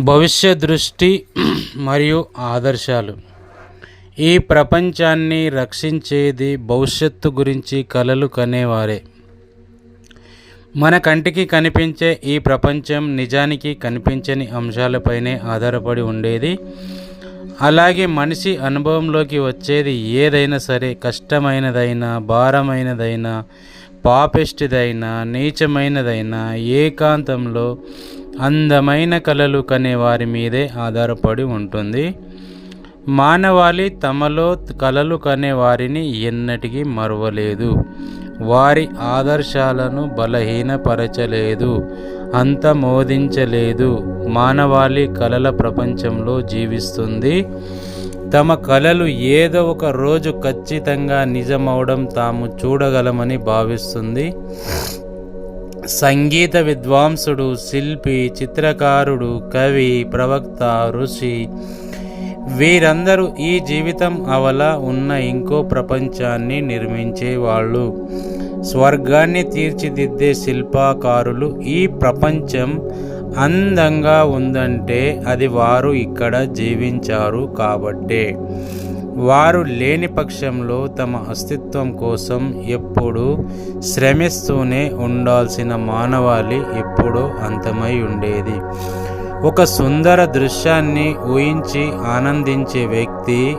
భవిష్య దృష్టి మరియు ఆదర్శాలు. ఈ ప్రపంచాన్ని రక్షించేది భవిష్యత్తు గురించి కలలు కనేవారే. మన కంటికి కనిపించే ఈ ప్రపంచం నిజానికి కనిపించని అంశాలపైనే ఆధారపడి ఉండేది. అలాగే మనిషి అనుభవంలోకి వచ్చేది ఏదైనా సరే కష్టమైనదైనా భారమైనదైనా పాపిష్టిదైనా నీచమైనదైనా ఏకాంతంలో అందమైన కళలు కనే వారి మీదే ఆధారపడి ఉంటుంది. మానవాళి తమలో కళలు కనే వారిని ఎన్నటికీ మరవలేదు. వారి ఆదర్శాలను బలహీనపరచలేదు. అంతమోదించలేదు మానవాళి కళల ప్రపంచంలో జీవిస్తుంది. తమ కళలు ఏదో ఒక రోజు ఖచ్చితంగా నిజమవడం తాము చూడగలమని భావిస్తుంది. సంగీత విద్వాంసుడు శిల్పి చిత్రకారుడు కవి ప్రవక్త ఋషి. వీరందరూ ఈ జీవితం అవల ఉన్న ఇంకో ప్రపంచాన్ని నిర్మించేవాళ్ళు. స్వర్గాన్ని తీర్చిదిద్దే శిల్పాకారులు ఈ ప్రపంచం అందంగా ఉందంటే అది వారు ఇక్కడ జీవించారు కాబట్టే. వారు లేని పక్షంలో తమ అస్తిత్వం కోసం ఎప్పుడూ శ్రమిస్తూనే ఉండాల్సిన మానవాళి ఎప్పుడో అంతమై ఉండేది. ఒక సుందర దృశ్యాన్ని ఊహించి ఆనందించే వ్యక్తి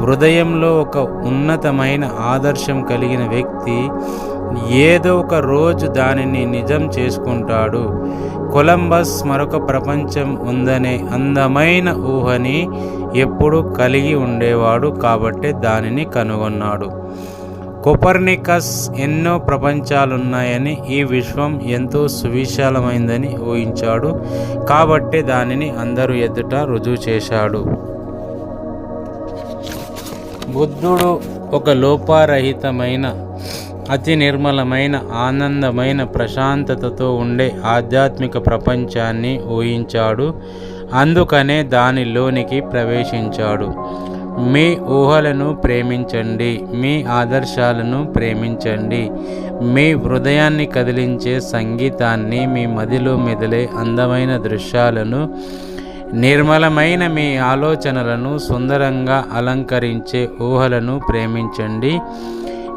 హృదయంలో ఒక ఉన్నతమైన ఆదర్శం కలిగిన వ్యక్తి ఏదో ఒక రోజు దానిని నిజం చేసుకుంటాడు. కొలంబస్ మరొక ప్రపంచం ఉందనే అందమైన ఊహని ఎప్పుడు కలిగి ఉండేవాడు కాబట్టే దానిని కనుగొన్నాడు. కొపర్నికస్ ఎన్నో ప్రపంచాలున్నాయని ఈ విశ్వం ఎంతో సువిశాలమైందని ఊహించాడు. కాబట్టే దానిని అందరూ ఎదుట రుజువు చేశాడు. బుద్ధుడు ఒక లోపారహితమైన అతి నిర్మలమైన ఆనందమైన ప్రశాంతతతో ఉండే ఆధ్యాత్మిక ప్రపంచాన్ని ఊహించాడు. అందుకనే దానిలోనికి ప్రవేశించాడు. మీ ఊహలను ప్రేమించండి. మీ ఆదర్శాలను ప్రేమించండి. మీ హృదయాన్ని కదిలించే సంగీతాన్ని మీ మదిలో మెదిలే అందమైన దృశ్యాలను నిర్మలమైన మీ ఆలోచనలను సుందరంగా అలంకరించే ఊహలను ప్రేమించండి.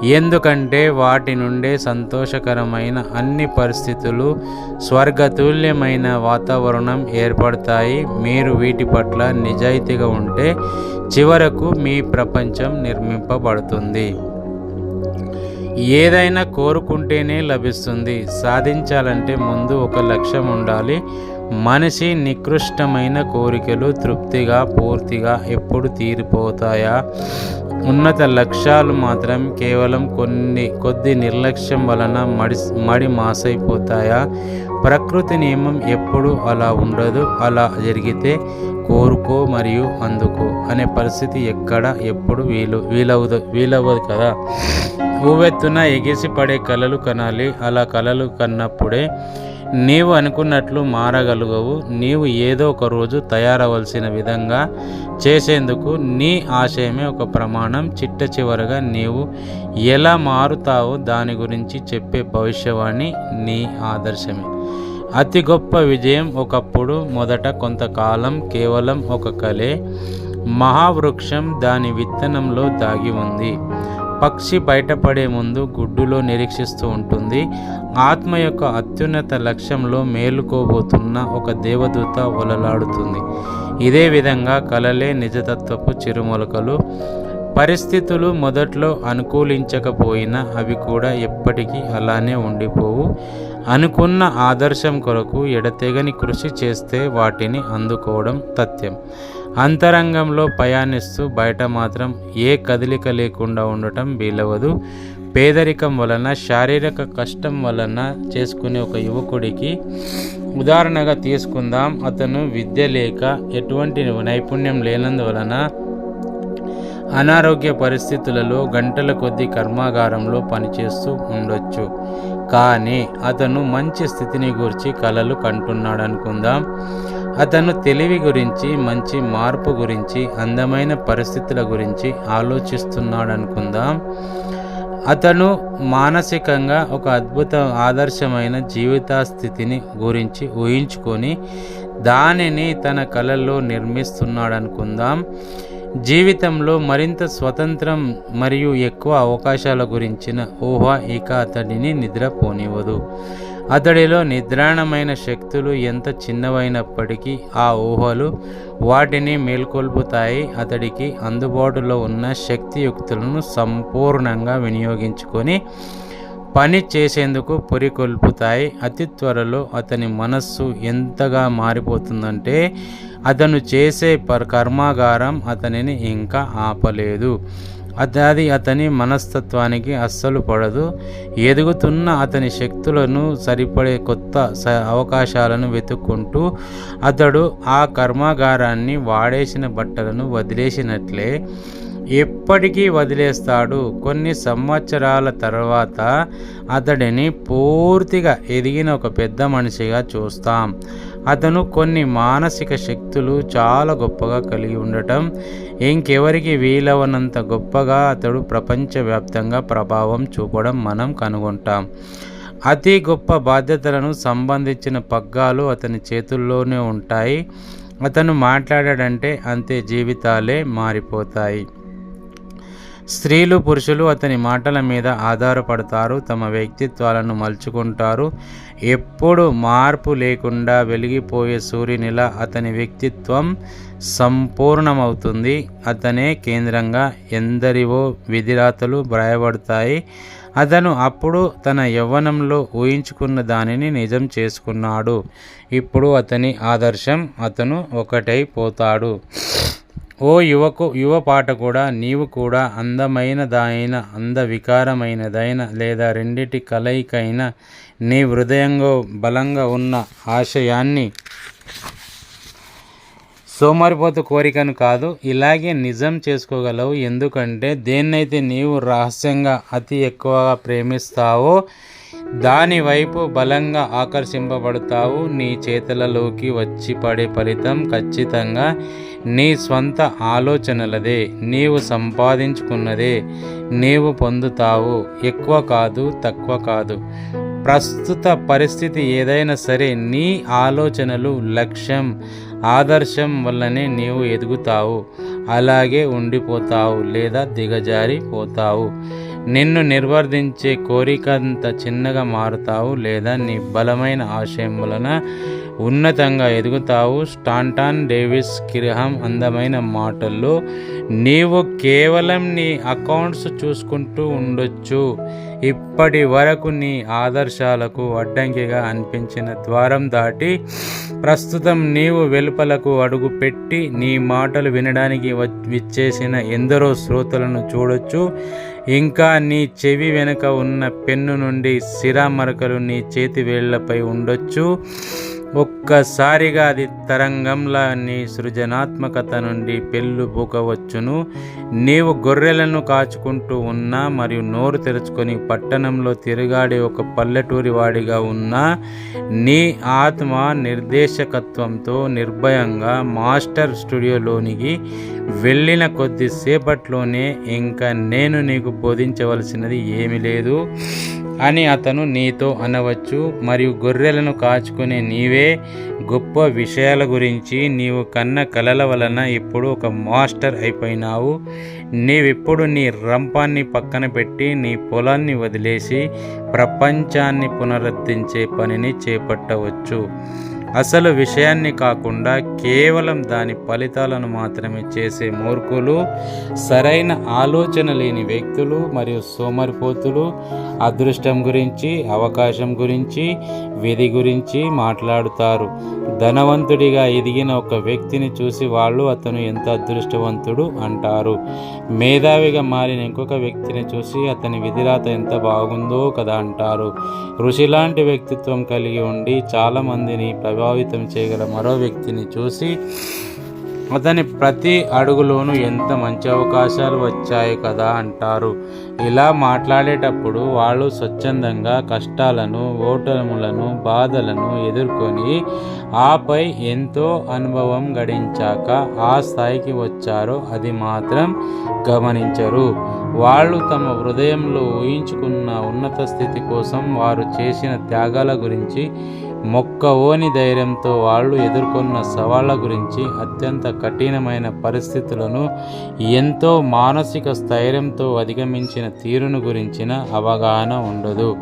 ఎందుకంటే వాటి నుండే సంతోషకరమైన అన్ని పరిస్థితులు స్వర్గతుల్యమైన వాతావరణం ఏర్పడతాయి. మీరు వీటి పట్ల నిజాయితీగా ఉంటే చివరకు మీ ప్రపంచం నిర్మింపబడుతుంది. ఏదైనా కోరుకుంటేనే లభిస్తుంది. సాధించాలంటే ముందు ఒక లక్ష్యం ఉండాలి. మనిషి నికృష్టమైన కోరికలు తృప్తిగా పూర్తిగా ఎప్పుడు తీరిపోతాయా? ఉన్నత లక్ష్యాలు మాత్రం కేవలం కొన్ని కొద్ది నిర్లక్ష్యం వలన మడి మడి మాసైపోతాయా? ప్రకృతి నియమం ఎప్పుడు అలా ఉండదు అలా జరిగితే కోరుకో మరియు అందుకో అనే పరిస్థితి ఎక్కడ ఎప్పుడు వీలు వీలవదు వీలవ్వదు కదా? ఊవెత్తున ఎగిసి పడే కలలు కనాలి అలా కలలు కన్నప్పుడే నీవు అనుకున్నట్లు మారగలుగవు. నీవు ఏదో ఒక రోజు తయారవలసిన విధంగా చేసేందుకు నీ ఆశయమే ఒక ప్రమాణం. చిట్ట చివరగా నీవు ఎలా మారుతావో దాని గురించి చెప్పే భవిష్యవాణి నీ ఆదర్శమే. అతి గొప్ప విజయం ఒకప్పుడు మొదట కొంతకాలం కేవలం ఒక కలే. మహావృక్షం దాని విత్తనంలో దాగి ఉంది. పక్షి బయటపడే ముందు గుడ్డులో నిరీక్షిస్తూ ఉంటుంది. ఆత్మ యొక్క అత్యున్నత లక్ష్యంలో మేలుకోబోతున్న ఒక దేవదూత ఒలలాడుతుంది. ఇదే విధంగా కలలే నిజతత్వపు చిరుమొలకలు. పరిస్థితులు మొదట్లో అనుకూలించకపోయినా అవి కూడా ఎప్పటికీ అలానే ఉండిపోవు. అనుకున్న ఆదర్శం కొరకు ఎడతెగని కృషి చేస్తే వాటిని అందుకోవడం తథ్యం. అంతరంగంలో ప్రయాణిస్తూ బయట మాత్రం ఏ కదలిక లేకుండా ఉండటం వీలవదు. పేదరికం వలన శారీరక కష్టం వలన చేసుకునే ఒక యువకుడికి ఉదాహరణగా తీసుకుందాం. అతను విద్య లేక ఎటువంటి నైపుణ్యం లేనందువలన అనారోగ్య పరిస్థితులలో గంటల కొద్ది కర్మాగారంలో పనిచేస్తూ ఉండొచ్చు. కానీ అతను మంచి స్థితిని గురించి కలలు కంటున్నాడు అనుకుందాం అతను తెలివి గురించి మంచి మార్పు గురించి అందమైన పరిస్థితుల గురించి ఆలోచిస్తున్నాడనుకుందాం. అతను మానసికంగా ఒక అద్భుత ఆదర్శమైన జీవిత స్థితిని గురించి ఊహించుకొని దానిని తన కళల్లో నిర్మిస్తున్నాడనుకుందాం. జీవితంలో మరింత స్వతంత్రం మరియు ఎక్కువ అవకాశాల గురించిన ఊహ ఇక అతడిని నిద్రపోనివ్వదు. అతడిలో నిద్రాణమైన శక్తులు ఎంత చిన్నవైనప్పటికీ ఆ ఊహలు వాటిని మేల్కొల్పుతాయి. అతడికి అందుబాటులో ఉన్న శక్తియుక్తులను సంపూర్ణంగా వినియోగించుకొని పని చేసేందుకు పురికొల్పుతాయి. అతి త్వరలో అతని మనస్సు ఎంతగా మారిపోతుందంటే అతను చేసే పర్ కర్మాగారం అతనిని ఇంకా ఆపలేదు. అది అతని మనస్తత్వానికి అస్సలు పడదు. ఎదుగుతున్న అతని శక్తులను సరిపడే కొత్త స అవకాశాలను వెతుక్కుంటూ అతడు ఆ కర్మాగారాన్ని వాడేసిన బట్టలను వదిలేసినట్లే. ఎప్పటికీ వదిలేస్తాడు. కొన్ని సంవత్సరాల తర్వాత అతడిని పూర్తిగా ఎదిగిన ఒక పెద్ద మనిషిగా చూస్తాం. అతను కొన్ని మానసిక శక్తులు చాలా గొప్పగా కలిగి ఉండటం ఇంకెవరికి వీలవనంత గొప్పగా అతడు ప్రపంచవ్యాప్తంగా ప్రభావం చూపడం మనం కనుగొంటాం. అతి గొప్ప బాధ్యతలను సంబంధించిన పగ్గాలు అతని చేతుల్లోనే ఉంటాయి. అతను మాట్లాడాడంటే అంతే జీవితాలే మారిపోతాయి. స్త్రీలు పురుషులు అతని మాటల మీద ఆధారపడతారు తమ వ్యక్తిత్వాలను మలుచుకుంటారు. ఎప్పుడు మార్పు లేకుండా వెలిగిపోయే సూర్యునిలా అతని వ్యక్తిత్వం సంపూర్ణమవుతుంది. అతనే కేంద్రంగా ఎందరివో విధిరాతలు వ్రాయబడతాయి. అతను అప్పుడు తన యవ్వనంలో ఊహించుకున్న దానిని నిజం చేసుకున్నాడు. ఇప్పుడు అతని ఆదర్శం అతను ఒకటైపోతాడు. ఓ యువకు యువ పాట కూడా నీవు కూడా అందమైనదైన అందవికారమైనదైన లేదా రెండిటి కలయికైన నీ హృదయంలో బలంగా ఉన్న ఆశయాన్ని సోమరిపోతు కోరికను కాదు ఇలాగే నిజం చేసుకోగలవు. ఎందుకంటే దేన్నైతే నీవు రహస్యంగా అతి ఎక్కువగా ప్రేమిస్తావో దాని వైపు బలంగా ఆకర్షింపబడతావు. నీ చేతులలోకి వచ్చి పడే ఫలితం ఖచ్చితంగా నీ స్వంత ఆలోచనలదే. నీవు సంపాదించుకున్నదే నీవు పొందుతావు. ఎక్కువ కాదు తక్కువ కాదు. ప్రస్తుత పరిస్థితి ఏదైనా సరే నీ ఆలోచనలు లక్ష్యం ఆదర్శం వల్లనే నీవు ఎదుగుతావు. అలాగే ఉండిపోతావు లేదా దిగజారిపోతావు. నిన్ను నిర్వర్ధించే కోరికంత చిన్నగా మారుతావు లేదా నీ బలమైన ఆశయం వలన ఉన్నతంగా ఎదుగుతావు? స్టాంటాన్ డేవిస్ కిరహం అందమైన మాటల్లో నీవు కేవలం నీ అకౌంట్స్ చూసుకుంటూ ఉండొచ్చు. ఇప్పటి వరకు నీ ఆదర్శాలకు అడ్డంకిగా అనిపించిన ద్వారం దాటి ప్రస్తుతం నీవు వెలుపలకు అడుగు పెట్టి నీ మాటలు వినడానికి విచ్చేసిన ఎందరో శ్రోతలను చూడొచ్చు. ఇంకా నీ చెవి వెనుక ఉన్న పెన్ను నుండి సిరామరకలు నీ చేతి వేళ్ళపై ఉండొచ్చు. ఒక్కసారిగా అది తరంగంలా నీ సృజనాత్మకత నుండి పెళ్ళుబుకవచ్చును నీవు గొర్రెలను కాచుకుంటూ ఉన్నా మరియు నోరు తెరుచుకొని పట్టణంలో తిరుగాడే ఒక పల్లెటూరి వాడిగా ఉన్నా నీ ఆత్మ నిర్దేశకత్వంతో నిర్భయంగా మాస్టర్ స్టూడియోలోనికి వెళ్ళిన కొద్దిసేపట్లోనే ఇంకా నేను నీకు బోధించవలసినది ఏమీ లేదు. అని అతను నీతో అనవచ్చు మరియు గొర్రెలను కాచుకునే నీవే గొప్ప విషయాల గురించి నీవు కన్న కలల వలన ఇప్పుడు ఒక మాస్టర్ అయిపోయినావు. నీవిప్పుడు నీ రంపాన్ని పక్కన పెట్టి నీ పొలాన్ని వదిలేసి ప్రపంచాన్ని పునరుద్ధరించే పనిని చేపట్టవచ్చు. అసలు విషయాన్ని కాకుండా కేవలం దాని ఫలితాలను మాత్రమే చేసే మూర్ఖులు సరైన ఆలోచన లేని వ్యక్తులు మరియు సోమరిపోతులు అదృష్టం గురించి అవకాశం గురించి విధి గురించి మాట్లాడుతారు. ధనవంతుడిగా ఎదిగిన ఒక వ్యక్తిని చూసి వాళ్ళు అతను ఎంత అదృష్టవంతుడు అంటారు. మేధావిగా మారిన ఇంకొక వ్యక్తిని చూసి అతని విధిరాత ఎంత బాగుందో కదా అంటారు. ఋషి లాంటి వ్యక్తిత్వం కలిగి ఉండి చాలామందిని ప్రభావితం చేయగల మరో వ్యక్తిని చూసి అతని ప్రతి అడుగులోనూ ఎంత మంచి అవకాశాలు వచ్చాయి కదా అంటారు. ఇలా మాట్లాడేటప్పుడు వాళ్ళు స్వచ్ఛందంగా కష్టాలను ఓటములను బాధలను ఎదుర్కొని ఆపై ఎంతో అనుభవం గడించాక ఆ స్థాయికి వచ్చారో అది మాత్రం గమనించరు. వాళ్ళు తమ హృదయంలో ఊహించుకున్న ఉన్నత స్థితి కోసం వారు చేసిన త్యాగాల గురించి మొక్కవోని ధైర్యంతో వాళ్ళు ఎదుర్కొన్న సవాళ్ళ గురించి అత్యంత కఠినమైన పరిస్థితులను ఎంతో మానసిక స్థైర్యంతో అధిగమించిన తీరును గురించిన అవగాహన ఉండదు.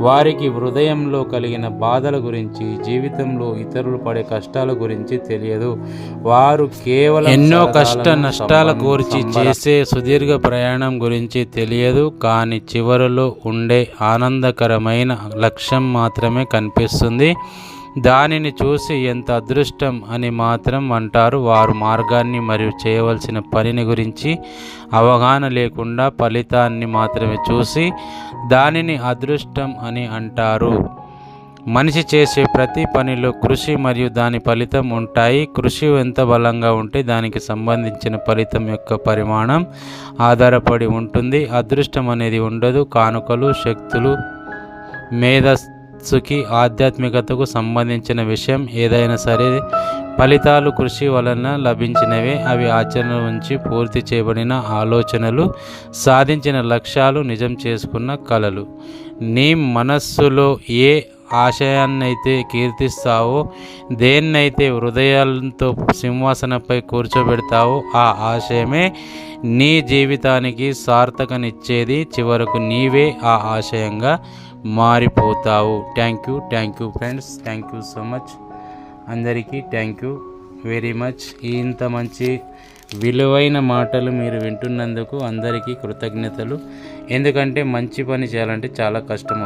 వారికి హృదయంలో కలిగిన బాధల గురించి జీవితంలో ఇతరులు పడే కష్టాల గురించి తెలియదు. వారు కేవలం ఎన్నో కష్ట నష్టాల గురించి చేసే సుదీర్ఘ ప్రయాణం గురించి తెలియదు కానీ చివరిలో ఉండే ఆనందకరమైన లక్ష్యం మాత్రమే కనిపిస్తుంది. దానిని చూసి ఎంత అదృష్టం అని మాత్రం అంటారు. వారు మార్గాన్ని మరియు చేయవలసిన పనిని గురించి అవగాహన లేకుండా ఫలితాన్ని మాత్రమే చూసి దానిని అదృష్టం అని అంటారు. మనిషి చేసే ప్రతి పనిలో కృషి మరియు దాని ఫలితం ఉంటాయి. కృషి ఎంత బలంగా ఉంటే దానికి సంబంధించిన ఫలితం యొక్క పరిమాణం ఆధారపడి ఉంటుంది. అదృష్టం అనేది ఉండదు. కానుకలు శక్తులు మేధస్సుకి ఆధ్యాత్మికతకు సంబంధించిన విషయం ఏదైనా సరే ఫలితాలు కృషి వలన లభించినవే. అవి ఆచరణ నుంచి పూర్తి చేయబడిన ఆలోచనలు సాధించిన లక్ష్యాలు నిజం చేసుకున్న కళలు. నీ మనస్సులో ఏ ఆశయాన్నైతే కీర్తిస్తావో దేన్నైతే హృదయాలతో సింహాసనపై కూర్చోబెడతావో ఆ ఆశయమే నీ జీవితానికి సార్థకనిచ్చేది. చివరకు నీవే ఆ ఆశయంగా మారిపోతావు. Thank you thank you friends thank you so much అందరికీ థ్యాంక్ యూ వెరీ మచ్ ఇంత మంచి విలువైన మాటలు మీరు వింటున్నందుకు అందరికీ కృతజ్ఞతలు. ఎందుకంటే మంచి పని చేయాలంటే చాలా కష్టం